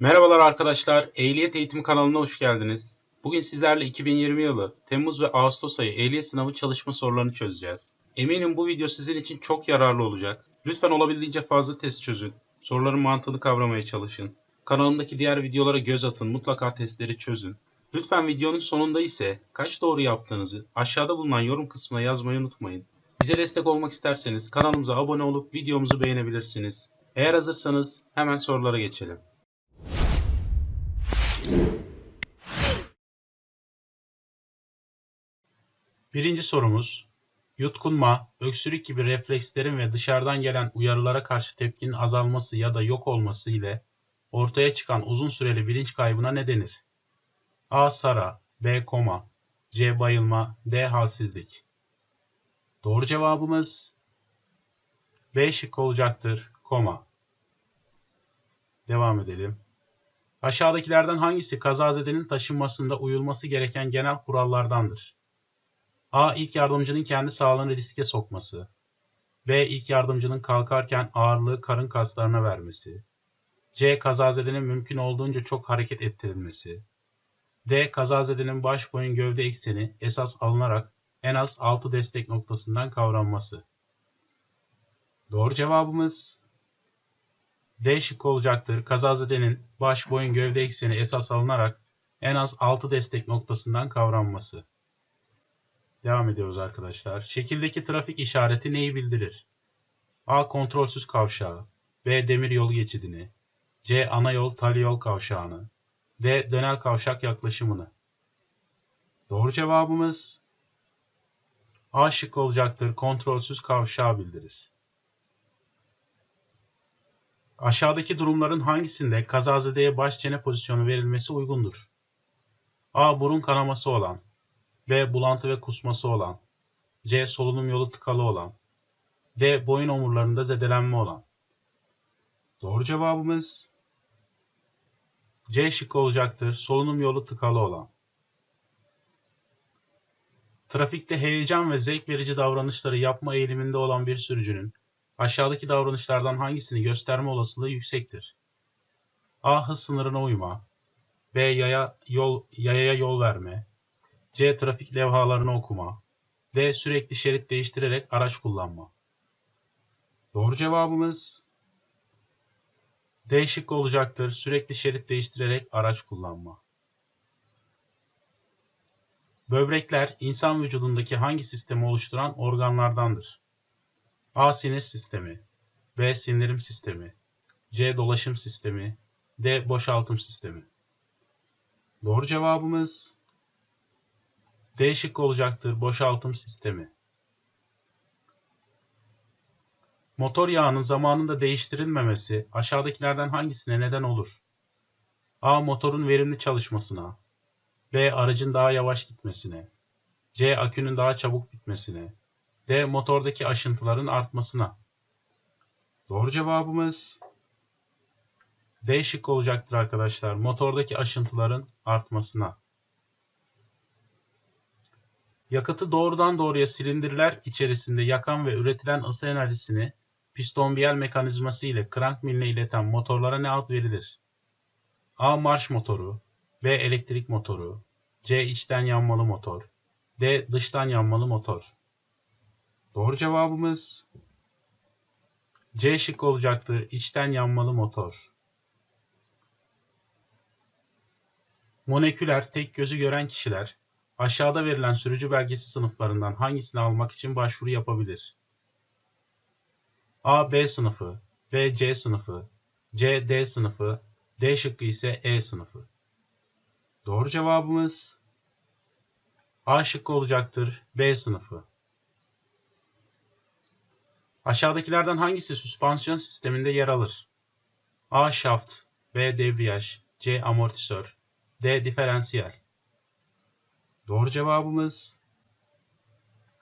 Merhabalar arkadaşlar, Ehliyet Eğitimi kanalına hoş geldiniz. Bugün sizlerle 2020 yılı Temmuz ve Ağustos ayı ehliyet sınavı çalışma sorularını çözeceğiz. Eminim bu video sizin için çok yararlı olacak. Lütfen olabildiğince fazla test çözün. Soruların mantığını kavramaya çalışın. Kanalımdaki diğer videolara göz atın, mutlaka testleri çözün. Lütfen videonun sonunda ise kaç doğru yaptığınızı aşağıda bulunan yorum kısmına yazmayı unutmayın. Bize destek olmak isterseniz kanalımıza abone olup videomuzu beğenebilirsiniz. Eğer hazırsanız hemen sorulara geçelim. Birinci sorumuz, yutkunma, öksürük gibi reflekslerin ve dışarıdan gelen uyarılara karşı tepkinin azalması ya da yok olması ile ortaya çıkan uzun süreli bilinç kaybına ne denir? A. Sara, B. Koma, C. Bayılma, D. Halsizlik. Doğru cevabımız B şıkkı olacaktır. Koma. Devam edelim. Aşağıdakilerden hangisi kazazedenin taşınmasında uyulması gereken genel kurallardandır? A. İlk yardımcının kendi sağlığını riske sokması. B. İlk yardımcının kalkarken ağırlığı karın kaslarına vermesi. C. Kazazedenin mümkün olduğunca çok hareket ettirilmesi. D. Kazazedenin baş boyun gövde ekseni esas alınarak en az 6 destek noktasından kavranması. Doğru cevabımız D şıkkı olacaktır. Kazazedenin baş boyun gövde ekseni esas alınarak en az 6 destek noktasından kavranması. Devam ediyoruz arkadaşlar. Şekildeki trafik işareti neyi bildirir? A. Kontrolsüz kavşağı. B. Demir yolu geçidini. C. Ana yol tali yol kavşağını. D. Dönel kavşak yaklaşımını. Doğru cevabımız A şıkkı olacaktır. Kontrolsüz kavşağı bildirir. Aşağıdaki durumların hangisinde kazazedeye baş çene pozisyonu verilmesi uygundur? A. Burun kanaması olan. B. Bulantı ve kusması olan. C. Solunum yolu tıkalı olan. D. Boyun omurlarında zedelenme olan. Doğru cevabımız C şıkkı olacaktır. Solunum yolu tıkalı olan. Trafikte heyecan ve zevk verici davranışları yapma eğiliminde olan bir sürücünün aşağıdaki davranışlardan hangisini gösterme olasılığı yüksektir? A. Hız sınırına uyma. B. Yaya yol, yayaya yol verme. C. Trafik levhalarını okuma. D. Sürekli şerit değiştirerek araç kullanma. Doğru cevabımız D şıkkı olacaktır. Sürekli şerit değiştirerek araç kullanma. Böbrekler insan vücudundaki hangi sistemi oluşturan organlardandır? A. Sinir sistemi B. Sindirim sistemi C. Dolaşım sistemi D. Boşaltım sistemi Doğru cevabımız D şıkkı olacaktır. Boşaltım sistemi. Motor yağının zamanında değiştirilmemesi aşağıdakilerden hangisine neden olur? A. Motorun verimli çalışmasına. B. Aracın daha yavaş gitmesine. C. Akünün daha çabuk bitmesine. D. Motordaki aşıntıların artmasına. Doğru cevabımız D şıkkı olacaktır arkadaşlar. Motordaki aşıntıların artmasına. Yakıtı doğrudan doğruya silindirler içerisinde yakan ve üretilen ısı enerjisini piston biyel mekanizması ile krank miline ileten motorlara ne ad verilir? A. Marş motoru B. Elektrik motoru C. içten yanmalı motor D. Dıştan yanmalı motor Doğru cevabımız C şık olacaktır. İçten yanmalı motor. Moleküler tek gözü gören kişiler aşağıda verilen sürücü belgesi sınıflarından hangisini almak için başvuru yapabilir? A. B sınıfı B. C sınıfı C. D sınıfı D şıkkı ise E sınıfı. Doğru cevabımız A şıkkı olacaktır. B sınıfı. Aşağıdakilerden hangisi süspansiyon sisteminde yer alır? A. Şaft B. Debriyaj C. Amortisör D. Diferansiyel Doğru cevabımız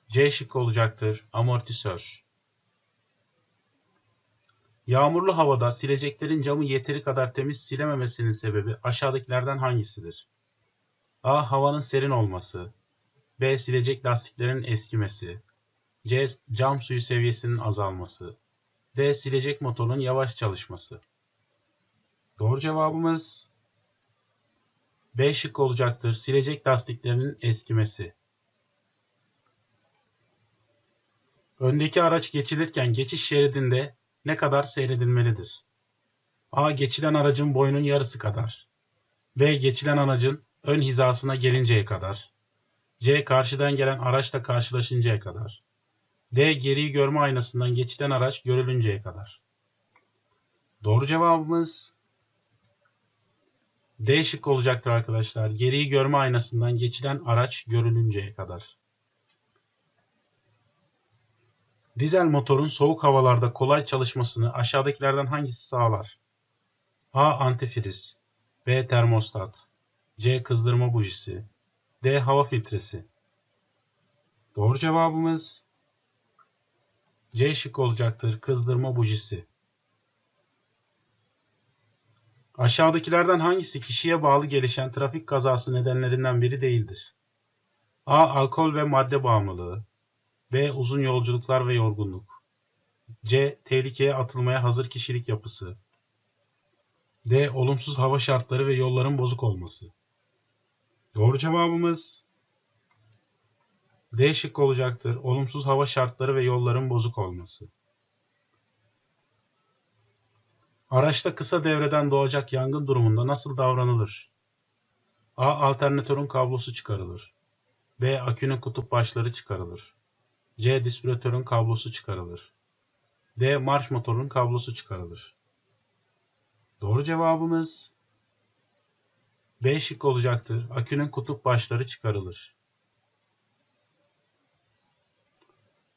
C şıkkı olacaktır. Amortisör. Yağmurlu havada sileceklerin camı yeteri kadar temiz silememesinin sebebi aşağıdakilerden hangisidir? A. Havanın serin olması. B. Silecek lastiklerin eskimesi. C. Cam suyu seviyesinin azalması. D. Silecek motorunun yavaş çalışması. Doğru cevabımız B şık olacaktır. Silecek lastiklerinin eskimesi. Öndeki araç geçilirken geçiş şeridinde ne kadar seyredilmelidir? A. Geçilen aracın boyunun yarısı kadar. B. Geçilen aracın ön hizasına gelinceye kadar. C. Karşıdan gelen araçla karşılaşıncaya kadar. D. Geriyi görme aynasından geçilen araç görülünceye kadar. Doğru cevabımız D şık olacaktır arkadaşlar. Geriyi görme aynasından geçilen araç görülünceye kadar. Dizel motorun soğuk havalarda kolay çalışmasını aşağıdakilerden hangisi sağlar? A. Antifriz B. Termostat C. Kızdırma bujisi D. Hava filtresi Doğru cevabımız C şık olacaktır. Kızdırma bujisi. Aşağıdakilerden hangisi kişiye bağlı gelişen trafik kazası nedenlerinden biri değildir? A. Alkol ve madde bağımlılığı B. Uzun yolculuklar ve yorgunluk C. Tehlikeye atılmaya hazır kişilik yapısı D. Olumsuz hava şartları ve yolların bozuk olması. Doğru cevabımız D şıkkı olacaktır. Olumsuz hava şartları ve yolların bozuk olması. Araçta kısa devreden doğacak yangın durumunda nasıl davranılır? A. Alternatörün kablosu çıkarılır. B. Akünün kutup başları çıkarılır. C. Distribütörün kablosu çıkarılır. D. Marş motorun kablosu çıkarılır. Doğru cevabımız B şık olacaktır. Akünün kutup başları çıkarılır.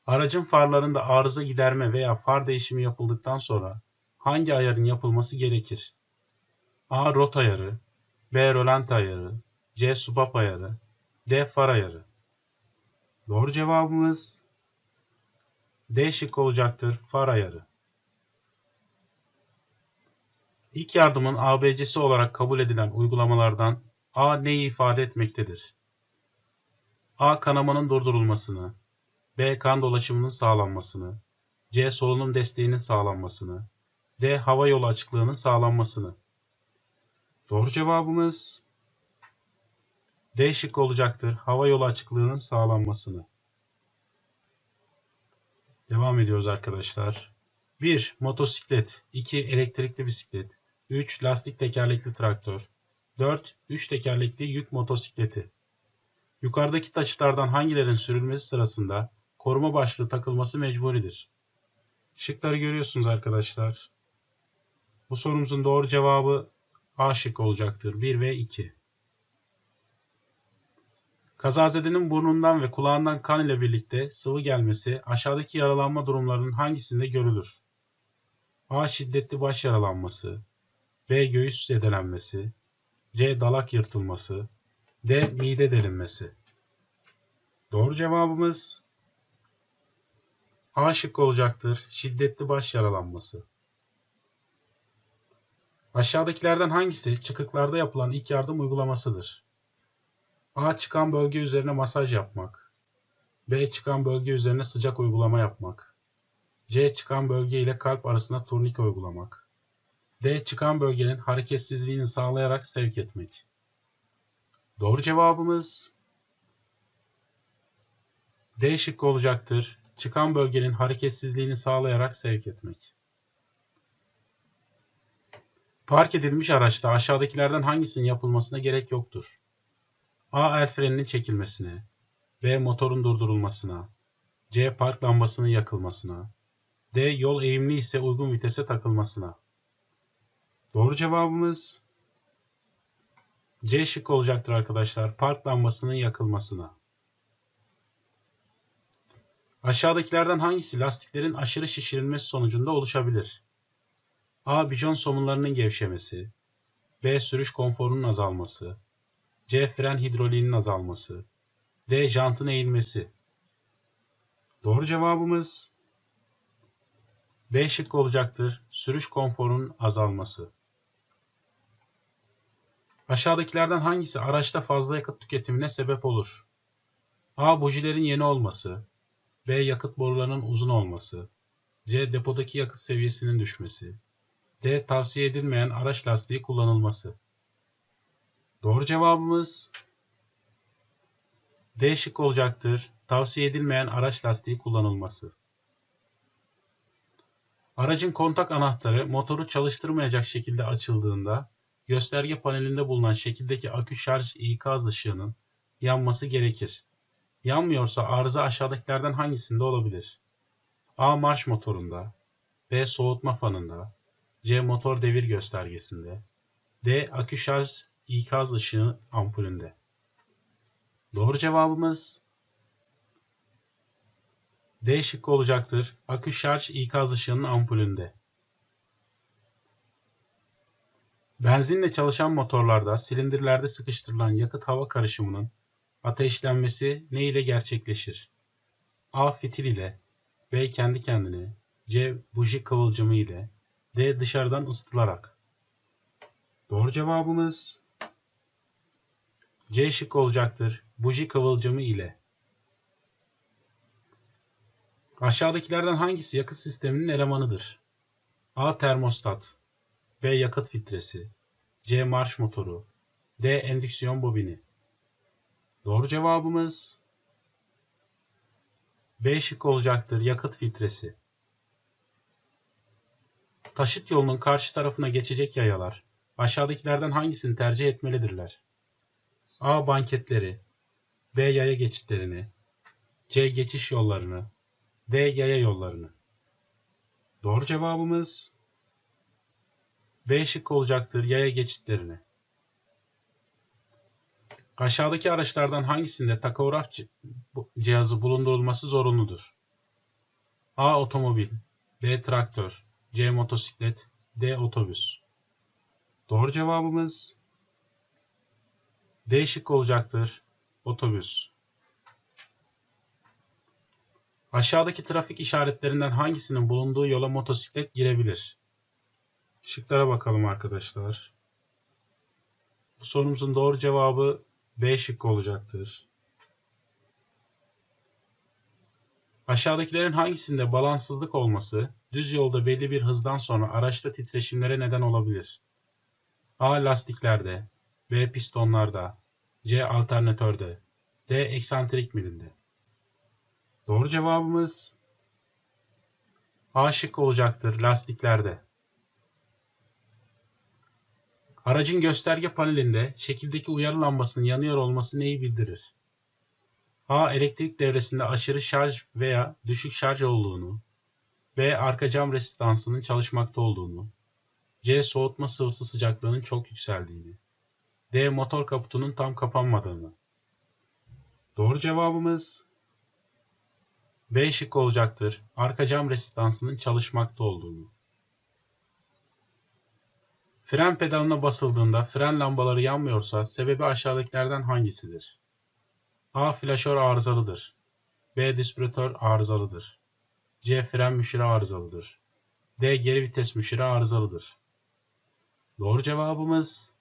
Aracın farlarında arıza giderme veya far değişimi yapıldıktan sonra hangi ayarın yapılması gerekir? A. Rot ayarı B. Rolant ayarı C. Subap ayarı D. Far ayarı Doğru cevabımız D şık olacaktır. Far ayarı. İlk yardımın ABC'si olarak kabul edilen uygulamalardan A neyi ifade etmektedir? A. Kanamanın durdurulmasını B. Kan dolaşımının sağlanmasını C. Solunum desteğinin sağlanmasını D. Hava yolu açıklığının sağlanmasını Doğru cevabımız D şık olacaktır. Hava yolu açıklığının sağlanmasını. Devam ediyoruz arkadaşlar. 1. Motosiklet 2. Elektrikli bisiklet 3. Lastik tekerlekli traktör 4. 3 tekerlekli yük motosikleti Yukarıdaki taşıtlardan hangilerinin sürülmesi sırasında koruma başlığı takılması mecburidir? Şıkları görüyorsunuz arkadaşlar. Bu sorumuzun doğru cevabı A şık olacaktır. 1 ve 2. Kazazedenin burnundan ve kulağından kan ile birlikte sıvı gelmesi aşağıdaki yaralanma durumlarının hangisinde görülür? A. Şiddetli baş yaralanması B. Göğüs zedelenmesi C. Dalak yırtılması D. Mide delinmesi Doğru cevabımız A şık olacaktır. Şiddetli baş yaralanması. Aşağıdakilerden hangisi çıkıklarda yapılan ilk yardım uygulamasıdır? A. Çıkan bölge üzerine masaj yapmak. B. Çıkan bölge üzerine sıcak uygulama yapmak. C. Çıkan bölge ile kalp arasında turnike uygulamak. D. Çıkan bölgenin hareketsizliğini sağlayarak sevk etmek. Doğru cevabımız D şıkkı olacaktır. Çıkan bölgenin hareketsizliğini sağlayarak sevk etmek. Park edilmiş araçta aşağıdakilerden hangisinin yapılmasına gerek yoktur? A. El freninin çekilmesine B. Motorun durdurulmasına C. Park lambasının yakılmasına D. Yol eğimli ise uygun vitese takılmasına. Doğru cevabımız C şık olacaktır arkadaşlar. Park lambasının yakılmasına. Aşağıdakilerden hangisi lastiklerin aşırı şişirilmesi sonucunda oluşabilir? A. Bijon somunlarının gevşemesi B. Sürüş konforunun azalması C. Fren hidroliğinin azalması D. Jantın eğilmesi Doğru cevabımız B şık olacaktır. Sürüş konforunun azalması. Aşağıdakilerden hangisi araçta fazla yakıt tüketimine sebep olur? A. Bujilerin yeni olması B. Yakıt borularının uzun olması C. Depodaki yakıt seviyesinin düşmesi D. Tavsiye edilmeyen araç lastiği kullanılması. Doğru cevabımız D şık olacaktır. Tavsiye edilmeyen araç lastiği kullanılması. Aracın kontak anahtarı motoru çalıştırmayacak şekilde açıldığında gösterge panelinde bulunan şekildeki akü şarj ikaz ışığının yanması gerekir. Yanmıyorsa arıza aşağıdakilerden hangisinde olabilir? A. Marş motorunda B. Soğutma fanında C. Motor devir göstergesinde D. Akü şarj ikaz ışığı ampulünde. Doğru cevabımız D şıkkı olacaktır. Akü şarj ikaz ışığının ampulünde. Benzinle çalışan motorlarda silindirlerde sıkıştırılan yakıt hava karışımının ateşlenmesi ne ile gerçekleşir? A. Fitil ile B. Kendi kendine C. Buji kıvılcımı ile D. Dışarıdan ısıtılarak. Doğru cevabımız C şık olacaktır. Buji kıvılcımı ile. Aşağıdakilerden hangisi yakıt sisteminin elemanıdır? A. Termostat B. Yakıt filtresi C. Marş motoru D. Endüksiyon bobini Doğru cevabımız B şık olacaktır. Yakıt filtresi. Taşıt yolunun karşı tarafına geçecek yayalar aşağıdakilerden hangisini tercih etmelidirler? A. Banketleri B. Yaya geçitlerini C. Geçiş yollarını D. Yaya yollarını Doğru cevabımız B şık olacaktır. Yaya geçitlerini. Aşağıdaki araçlardan hangisinde takograf cihazı bulundurulması zorunludur? A. Otomobil B. Traktör C. Motosiklet D. Otobüs Doğru cevabımız D şık olacaktır. Otobüs. Aşağıdaki trafik işaretlerinden hangisinin bulunduğu yola motosiklet girebilir? Şıklara bakalım arkadaşlar. Bu sorumuzun doğru cevabı B şıkkı olacaktır. Aşağıdakilerin hangisinde balansızlık olması düz yolda belli bir hızdan sonra araçta titreşimlere neden olabilir? A. Lastiklerde B. Pistonlarda C. Alternatörde D. Eksantrik milinde Doğru cevabımız A şık olacaktır lastiklerde. Aracın gösterge panelinde şekildeki uyarı lambasının yanıyor olması neyi bildirir? A. Elektrik devresinde aşırı şarj veya düşük şarj olduğunu. B. Arka cam resistansının çalışmakta olduğunu. C. Soğutma sıvısı sıcaklığının çok yükseldiğini. D. Motor kaputunun tam kapanmadığını. Doğru cevabımız B şık olacaktır. Arka cam resistansının çalışmakta olduğunu. Fren pedalına basıldığında fren lambaları yanmıyorsa sebebi aşağıdakilerden hangisidir? A. Flaşör arızalıdır. B. Distribütör arızalıdır. C. Fren müşiri arızalıdır. D. Geri vites müşiri arızalıdır. Doğru cevabımız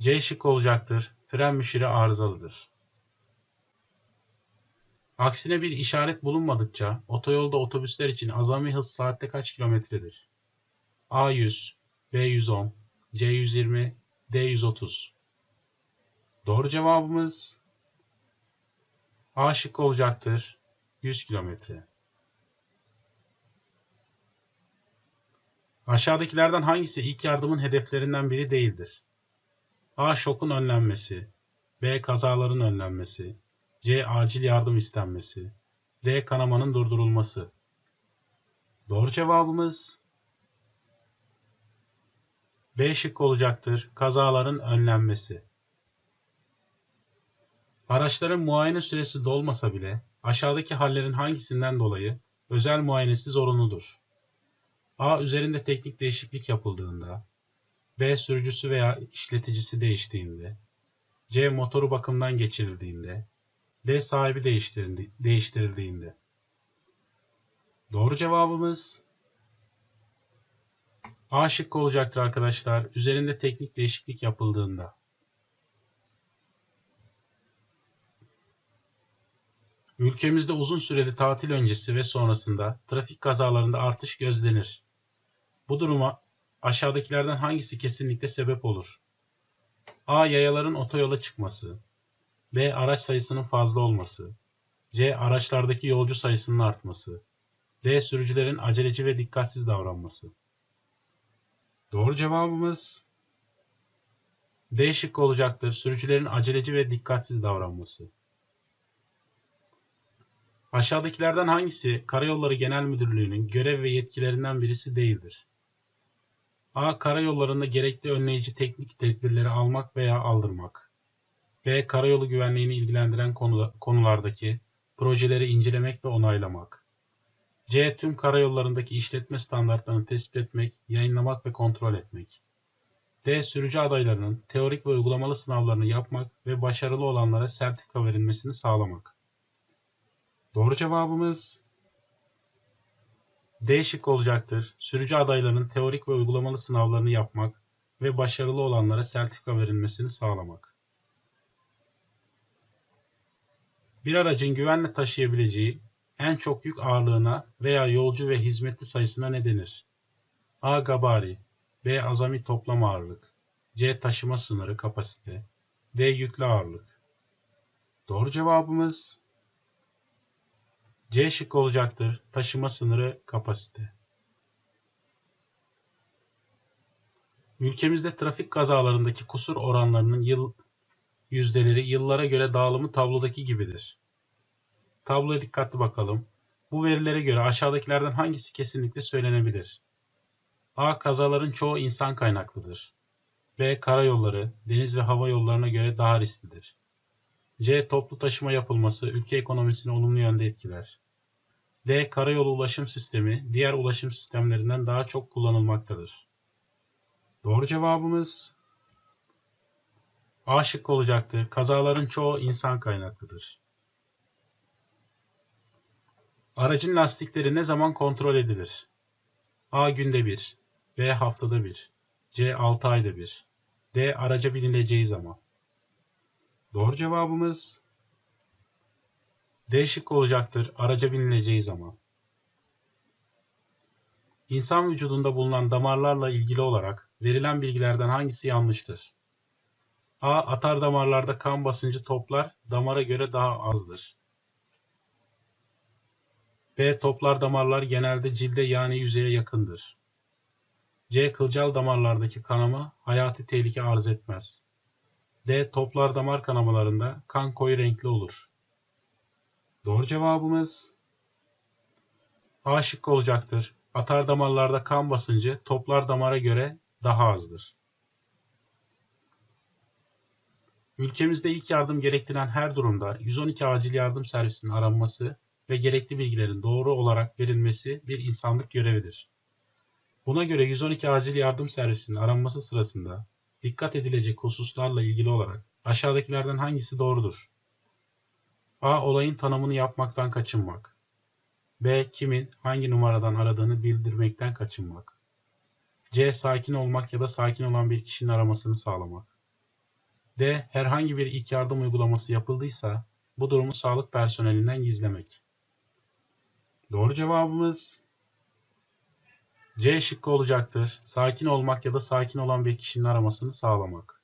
C şık olacaktır. Fren müşiri arızalıdır. Aksine bir işaret bulunmadıkça otoyolda otobüsler için azami hız saatte kaç kilometredir? A100, B110, C120, D130. Doğru cevabımız A şık olacaktır. 100 kilometre. Aşağıdakilerden hangisi ilk yardımın hedeflerinden biri değildir? A. Şokun önlenmesi. B. Kazaların önlenmesi. C. Acil yardım istenmesi. D. Kanamanın durdurulması. Doğru cevabımız B şık olacaktır. Kazaların önlenmesi. Araçların muayene süresi dolmasa bile aşağıdaki hallerin hangisinden dolayı özel muayenesi zorunludur? A. Üzerinde teknik değişiklik yapıldığında. B. Sürücüsü veya işleticisi değiştiğinde. C. Motoru bakımdan geçirildiğinde. D. Sahibi değiştirildiğinde. Doğru cevabımız A şıkkı olacaktır arkadaşlar. Üzerinde teknik değişiklik yapıldığında. Ülkemizde uzun süreli tatil öncesi ve sonrasında trafik kazalarında artış gözlenir. Bu duruma aşağıdakilerden hangisi kesinlikle sebep olur? A. Yayaların otoyola çıkması. B. Araç sayısının fazla olması. C. Araçlardaki yolcu sayısının artması. D. Sürücülerin aceleci ve dikkatsiz davranması. Doğru cevabımız D şıkkı olacaktır. Sürücülerin aceleci ve dikkatsiz davranması. Aşağıdakilerden hangisi Karayolları Genel Müdürlüğü'nün görev ve yetkilerinden birisi değildir? A. Karayollarında gerekli önleyici teknik tedbirleri almak veya aldırmak. B. Karayolu güvenliğini ilgilendiren konulardaki projeleri incelemek ve onaylamak. C. Tüm karayollarındaki işletme standartlarını tespit etmek, yayınlamak ve kontrol etmek. D. Sürücü adaylarının teorik ve uygulamalı sınavlarını yapmak ve başarılı olanlara sertifika verilmesini sağlamak. Doğru cevabımız D şık olacaktır. Sürücü adaylarının teorik ve uygulamalı sınavlarını yapmak ve başarılı olanlara sertifika verilmesini sağlamak. Bir aracın güvenle taşıyabileceği en çok yük ağırlığına veya yolcu ve hizmetli sayısına ne denir? A. Gabari B. Azami toplam ağırlık C. Taşıma sınırı kapasite D. Yüklü ağırlık Doğru cevabımız C şıkkı olacaktır. Taşıma sınırı kapasite. Ülkemizde trafik kazalarındaki kusur oranlarının yıl yüzdeleri yıllara göre dağılımı tablodaki gibidir. Tabloya dikkatli bakalım. Bu verilere göre aşağıdakilerden hangisi kesinlikle söylenebilir? A. Kazaların çoğu insan kaynaklıdır. B. Karayolları, deniz ve hava yollarına göre daha risklidir. C. Toplu taşıma yapılması ülke ekonomisini olumlu yönde etkiler. D. Karayolu ulaşım sistemi diğer ulaşım sistemlerinden daha çok kullanılmaktadır. Doğru cevabımız A şıkkı olacaktır. Kazaların çoğu insan kaynaklıdır. Aracın lastikleri ne zaman kontrol edilir? A. Günde bir. B. Haftada bir. C. 6 ayda bir. D. Araca binileceği zaman. Doğru cevabımız D şıkkı olacaktır. Araca binileceği zaman. İnsan vücudunda bulunan damarlarla ilgili olarak verilen bilgilerden hangisi yanlıştır? A. Atar damarlarda kan basıncı toplar damara göre daha azdır. B. Toplar damarlar genelde cilde yani yüzeye yakındır. C. Kılcal damarlardaki kanama hayati tehlike arz etmez. D. Toplar damar kanamalarında kan koyu renkli olur. Doğru cevabımız A şıkkı olacaktır. Atar damarlarda kan basıncı toplar damara göre daha azdır. Ülkemizde ilk yardım gerektiren her durumda 112 acil yardım servisinin aranması ve gerekli bilgilerin doğru olarak verilmesi bir insanlık görevidir. Buna göre 112 acil yardım servisinin aranması sırasında dikkat edilecek hususlarla ilgili olarak aşağıdakilerden hangisi doğrudur? A. Olayın tanımını yapmaktan kaçınmak. B. Kimin hangi numaradan aradığını bildirmekten kaçınmak. C. Sakin olmak ya da sakin olan bir kişinin aramasını sağlamak. D. Herhangi bir ilk yardım uygulaması yapıldıysa bu durumu sağlık personelinden gizlemek. Doğru cevabımız C şıkkı olacaktır. Sakin olmak ya da sakin olan bir kişinin aramasını sağlamak.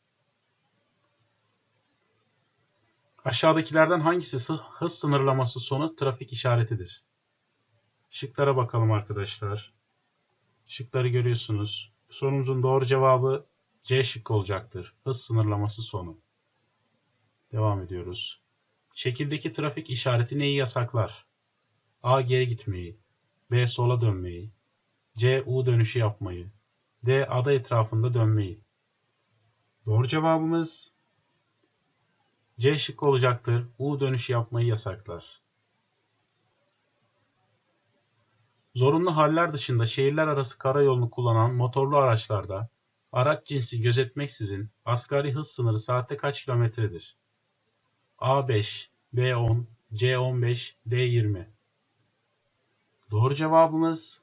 Aşağıdakilerden hangisi hız sınırlaması sonu trafik işaretidir? Şıklara bakalım arkadaşlar. Şıkları görüyorsunuz. Sorumuzun doğru cevabı C şıkkı olacaktır. Hız sınırlaması sonu. Devam ediyoruz. Şekildeki trafik işareti neyi yasaklar? A. Geri gitmeyi. B. Sola dönmeyi. C. U dönüşü yapmayı. D. Ada etrafında dönmeyi. Doğru cevabımız C şıkkı olacaktır. U dönüşü yapmayı yasaklar. Zorunlu haller dışında şehirler arası karayolunu kullanan motorlu araçlarda araç cinsi gözetmeksizin asgari hız sınırı saatte kaç kilometredir? A5, B10, C15, D20. Doğru cevabımız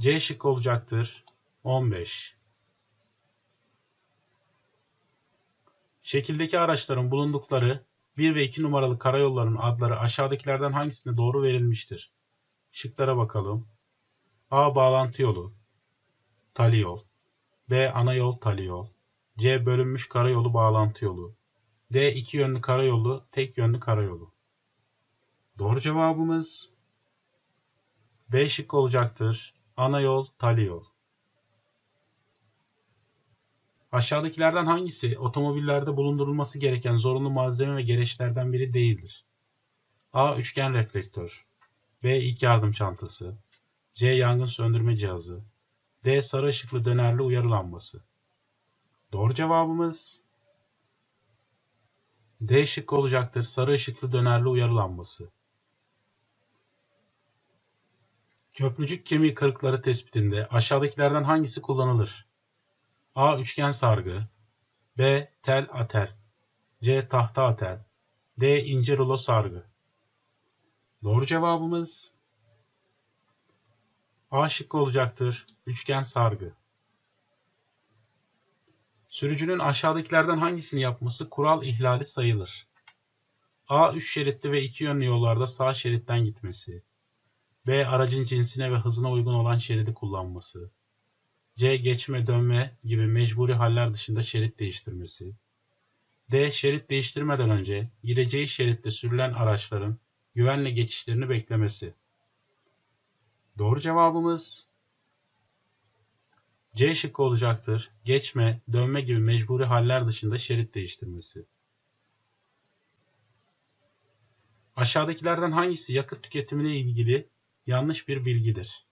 C şık olacaktır. 15. Şekildeki araçların bulundukları 1 ve 2 numaralı karayollarının adları aşağıdakilerden hangisinde doğru verilmiştir? Şıklara bakalım. A. Bağlantı yolu. Tali yol. B. Ana yol tali yol. C. Bölünmüş karayolu bağlantı yolu. D. iki yönlü karayolu, tek yönlü karayolu. Doğru cevabımız B şıkkı olacaktır. Ana yol, tali yol. Aşağıdakilerden hangisi otomobillerde bulundurulması gereken zorunlu malzeme ve gereçlerden biri değildir? A. Üçgen reflektör. B. İlk yardım çantası. C. Yangın söndürme cihazı. D. Sarı ışıklı dönerli uyarı lambası. Doğru cevabımız D şıkkı olacaktır. Sarı ışıklı dönerli uyarı lambası. Köprücük kemiği kırıkları tespitinde aşağıdakilerden hangisi kullanılır? A. Üçgen sargı B. Tel atel C. Tahta atel D. ince rulo sargı Doğru cevabımız A şıkkı olacaktır. Üçgen sargı. Sürücünün aşağıdakilerden hangisini yapması kural ihlali sayılır? A. 3 şeritli ve 2 yönlü yollarda sağ şeritten gitmesi. B. Aracın cinsine ve hızına uygun olan şeridi kullanması. C. Geçme, dönme gibi mecburi haller dışında şerit değiştirmesi. D. Şerit değiştirmeden önce gideceği şeritte sürülen araçların güvenle geçişlerini beklemesi. Doğru cevabımız C şıkkı olacaktır. Geçme, dönme gibi mecburi haller dışında şerit değiştirmesi. Aşağıdakilerden hangisi yakıt tüketimine ilgili yanlış bir bilgidir?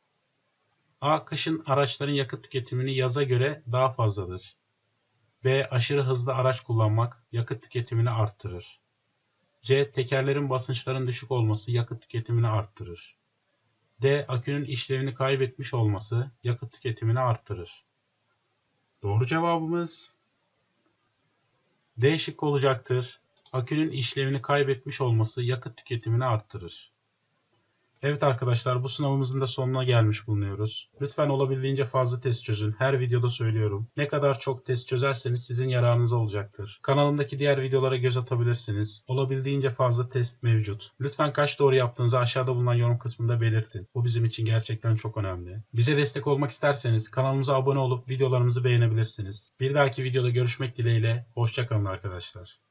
A. Kışın araçların yakıt tüketimini yaza göre daha fazladır. B. Aşırı hızlı araç kullanmak yakıt tüketimini arttırır. C. Tekerlerin basınçların düşük olması yakıt tüketimini arttırır. D. Akünün işlevini kaybetmiş olması yakıt tüketimini arttırır. Doğru cevabımız D şıkkı olacaktır. Akünün işlevini kaybetmiş olması yakıt tüketimini arttırır. Evet arkadaşlar bu sınavımızın da sonuna gelmiş bulunuyoruz. Lütfen olabildiğince fazla test çözün. Her videoda söylüyorum. Ne kadar çok test çözerseniz sizin yararınıza olacaktır. Kanalımdaki diğer videolara göz atabilirsiniz. Olabildiğince fazla test mevcut. Lütfen kaç doğru yaptığınızı aşağıda bulunan yorum kısmında belirtin. Bu bizim için gerçekten çok önemli. Bize destek olmak isterseniz kanalımıza abone olup videolarımızı beğenebilirsiniz. Bir dahaki videoda görüşmek dileğiyle. Hoşçakalın arkadaşlar.